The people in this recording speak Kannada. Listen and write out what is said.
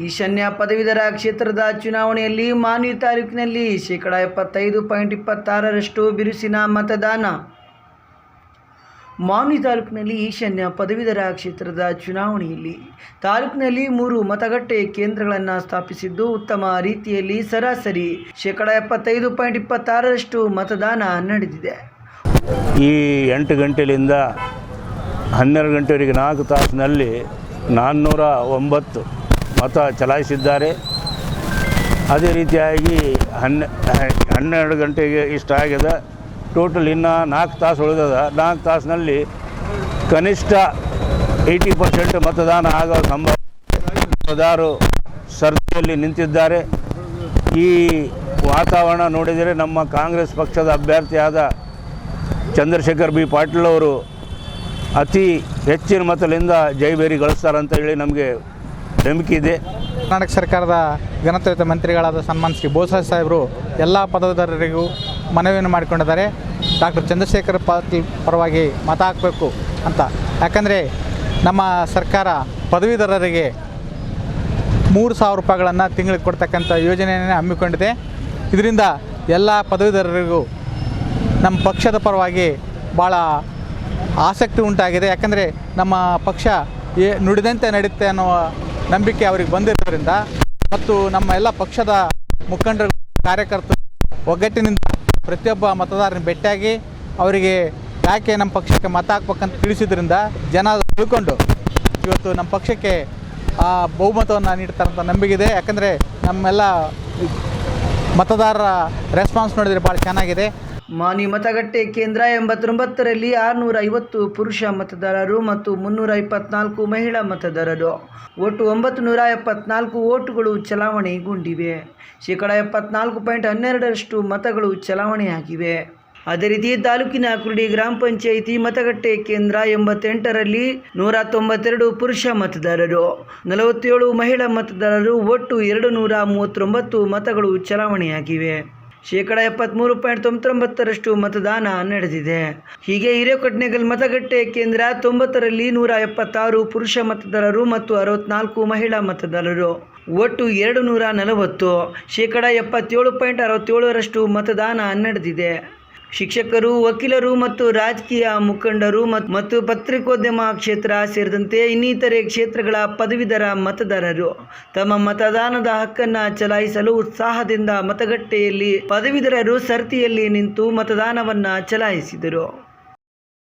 ಈಶಾನ್ಯ ಪದವೀಧರ ಕ್ಷೇತ್ರದ ಚುನಾವಣೆಯಲ್ಲಿ ಮಾನ್ವಿ ತಾಲೂಕಿನಲ್ಲಿ ಶೇಕಡಾ ಎಪ್ಪತ್ತೈದು ಪಾಯಿಂಟ್ ಇಪ್ಪತ್ತಾರರಷ್ಟು ಬಿರುಸಿನ ಮತದಾನ. ಮಾನ್ವಿ ತಾಲೂಕಿನಲ್ಲಿ ಈಶಾನ್ಯ ಪದವೀಧರ ಕ್ಷೇತ್ರದ ಚುನಾವಣೆಯಲ್ಲಿ ತಾಲೂಕಿನಲ್ಲಿ ಮೂರು ಮತಗಟ್ಟೆ ಕೇಂದ್ರಗಳನ್ನು ಸ್ಥಾಪಿಸಿದ್ದು ಉತ್ತಮ ರೀತಿಯಲ್ಲಿ ಸರಾಸರಿ ಶೇಕಡ ಎಪ್ಪತ್ತೈದು ಪಾಯಿಂಟ್ ಇಪ್ಪತ್ತಾರರಷ್ಟು ಮತದಾನ ನಡೆದಿದೆ. ಈ ಎಂಟು ಗಂಟೆಯಿಂದ ಹನ್ನೆರಡು ಗಂಟೆವರೆಗೆ ನಾಲ್ಕು ತಾಸಿನಲ್ಲಿ ನಾನ್ನೂರ ಒಂಬತ್ತು ಮತ ಚಲಾಯಿಸಿದ್ದಾರೆ. ಅದೇ ರೀತಿಯಾಗಿ ಹನ್ನೆ, ಹನ್ನೆರಡು ಗಂಟೆಗೆ ಇಷ್ಟ ಆಗಿದೆ ಟೋಟಲ್ ಇನ್ನು ನಾಲ್ಕು ತಾಸು ಉಳಿದದ. ನಾಲ್ಕು ತಾಸಿನಲ್ಲಿ ಕನಿಷ್ಠ ಏಯ್ಟಿ ಪರ್ಸೆಂಟ್ ಮತದಾನ ಆಗೋ ಸಂಭವ ಮತದಾರರು ನಿಂತಿದ್ದಾರೆ. ಈ ವಾತಾವರಣ ನೋಡಿದರೆ ನಮ್ಮ ಕಾಂಗ್ರೆಸ್ ಪಕ್ಷದ ಅಭ್ಯರ್ಥಿಯಾದ ಚಂದ್ರಶೇಖರ್ ಬಿ ಪಾಟೀಲ್ ಅವರು ಅತಿ ಹೆಚ್ಚಿನ ಮತದಿಂದ ಜೈಬೇರಿ ಗಳಿಸ್ತಾರಂತ ಹೇಳಿ ನಮಗೆ ನಂಬಿಕೆ ಇದೆ. ಕರ್ನಾಟಕ ಸರ್ಕಾರದ ಘನತ್ವಯುತ ಮಂತ್ರಿಗಳಾದ ಸನ್ಮಾನ್ ಶ್ರೀ ಬೋಸರಾಜ್ ಸಾಹೇಬರು ಎಲ್ಲ ಪದವೀಧರರಿಗೂ ಮನವಿಯನ್ನು ಮಾಡಿಕೊಂಡಿದ್ದಾರೆ. ಡಾಕ್ಟರ್ ಚಂದ್ರಶೇಖರ್ ಪಾಟೀಲ್ ಪರವಾಗಿ ಮತ ಹಾಕಬೇಕು ಅಂತ. ಯಾಕಂದರೆ ನಮ್ಮ ಸರ್ಕಾರ ಪದವೀಧರರಿಗೆ ಮೂರು ಸಾವಿರ ರೂಪಾಯಿಗಳನ್ನು ತಿಂಗಳಿಗೆ ಕೊಡ್ತಕ್ಕಂಥ ಯೋಜನೆಯನ್ನು ಹಮ್ಮಿಕೊಂಡಿದೆ. ಇದರಿಂದ ಎಲ್ಲ ಪದವೀಧರರಿಗೂ ನಮ್ಮ ಪಕ್ಷದ ಪರವಾಗಿ ಭಾಳ ಆಸಕ್ತಿ ಉಂಟಾಗಿದೆ. ಯಾಕಂದರೆ ನಮ್ಮ ಪಕ್ಷ ಏ ನುಡಿದಂತೆ ನಡೆಯುತ್ತೆ ಅನ್ನುವ ನಂಬಿಕೆ ಅವರಿಗೆ ಬಂದಿರೋದ್ರಿಂದ ಮತ್ತು ನಮ್ಮ ಎಲ್ಲ ಪಕ್ಷದ ಮುಖಂಡರು, ಕಾರ್ಯಕರ್ತರು ಒಗ್ಗಟ್ಟಿನಿಂದ ಪ್ರತಿಯೊಬ್ಬ ಮತದಾರನ ಭೇಟಿಯಾಗಿ ಅವರಿಗೆ ಯಾಕೆ ನಮ್ಮ ಪಕ್ಷಕ್ಕೆ ಮತ ಹಾಕ್ಬೇಕಂತ ತಿಳಿಸಿದ್ರಿಂದ ಜನ ತಿಳ್ಕೊಂಡು ಇವತ್ತು ನಮ್ಮ ಪಕ್ಷಕ್ಕೆ ಆ ಬಹುಮತವನ್ನು ನೀಡ್ತಾರಂತ ನಂಬಿಕೆ ಇದೆ ಯಾಕಂದರೆ ನಮ್ಮೆಲ್ಲ ಮತದಾರರ ರೆಸ್ಪಾನ್ಸ್ ನೋಡಿದರೆ ಭಾಳ ಚೆನ್ನಾಗಿದೆ. ಮಾನ್ವಿ ಮತಗಟ್ಟೆ ಕೇಂದ್ರ ಎಂಬತ್ತೊಂಬತ್ತರಲ್ಲಿ ಆರುನೂರ ಐವತ್ತು ಪುರುಷ ಮತದಾರರು ಮತ್ತು ಮುನ್ನೂರ ಇಪ್ಪತ್ನಾಲ್ಕು ಮಹಿಳಾ ಮತದಾರರು. ಒಟ್ಟು ಒಂಬತ್ತು ನೂರ ಎಪ್ಪತ್ನಾಲ್ಕು ಓಟುಗಳು ಚಲಾವಣೆಗೊಂಡಿವೆ. ಶೇಕಡ ಎಪ್ಪತ್ನಾಲ್ಕು ಪಾಯಿಂಟ್ ಹನ್ನೆರಡರಷ್ಟು ಮತಗಳು ಚಲಾವಣೆಯಾಗಿವೆ. ಅದೇ ರೀತಿ ತಾಲೂಕಿನ ಕುರುಡಿ ಗ್ರಾಮ ಪಂಚಾಯಿತಿ ಮತಗಟ್ಟೆ ಕೇಂದ್ರ ಎಂಬತ್ತೆಂಟರಲ್ಲಿ ನೂರ ತೊಂಬತ್ತೆರಡು ಪುರುಷ ಮತದಾರರು. ನಲವತ್ತೇಳು ಮಹಿಳಾ ಮತದಾರರು ಒಟ್ಟು ಎರಡು ನೂರ ಮೂವತ್ತೊಂಬತ್ತು ಮತಗಳು ಚಲಾವಣೆಯಾಗಿವೆ. ಶೇಕಡ ಎಪ್ಪತ್ತ್ಮೂರು ಪಾಯಿಂಟ್ ತೊಂಬತ್ತೊಂಬತ್ತರಷ್ಟು ಮತದಾನ ನಡೆದಿದೆ. ಹೀಗೆ ಹಿರೇಕೊಟ್ನೆಗಲ್ ಮತಗಟ್ಟೆ ಕೇಂದ್ರ ತೊಂಬತ್ತರಲ್ಲಿ ನೂರ ಎಪ್ಪತ್ತಾರು ಪುರುಷ ಮತದಾರರು ಮತ್ತು ಅರವತ್ನಾಲ್ಕು ಮಹಿಳಾ ಮತದಾರರು. ಒಟ್ಟು ಎರಡು ನೂರ ನಲವತ್ತು. ಶೇಕಡ ಎಪ್ಪತ್ತೇಳು ಪಾಯಿಂಟ್ ಅರವತ್ತೇಳರಷ್ಟು ಮತದಾನ ನಡೆದಿದೆ. ಶಿಕ್ಷಕರು, ವಕೀಲರು ಮತ್ತು ರಾಜಕೀಯ ಮುಖಂಡರು ಮತ್ತು ಪತ್ರಿಕೋದ್ಯಮ ಕ್ಷೇತ್ರ ಸೇರಿದಂತೆ ಇನ್ನಿತರೆ ಕ್ಷೇತ್ರಗಳ ಪದವೀಧರ ಮತದಾರರು. ತಮ್ಮ ಮತದಾನದ ಹಕ್ಕನ್ನು ಚಲಾಯಿಸಲು ಉತ್ಸಾಹದಿಂದ ಮತಗಟ್ಟೆಯಲ್ಲಿ ಪದವೀಧರರು ಸರತಿಯಲ್ಲಿ ನಿಂತು ಮತದಾನವನ್ನು ಚಲಾಯಿಸಿದರು.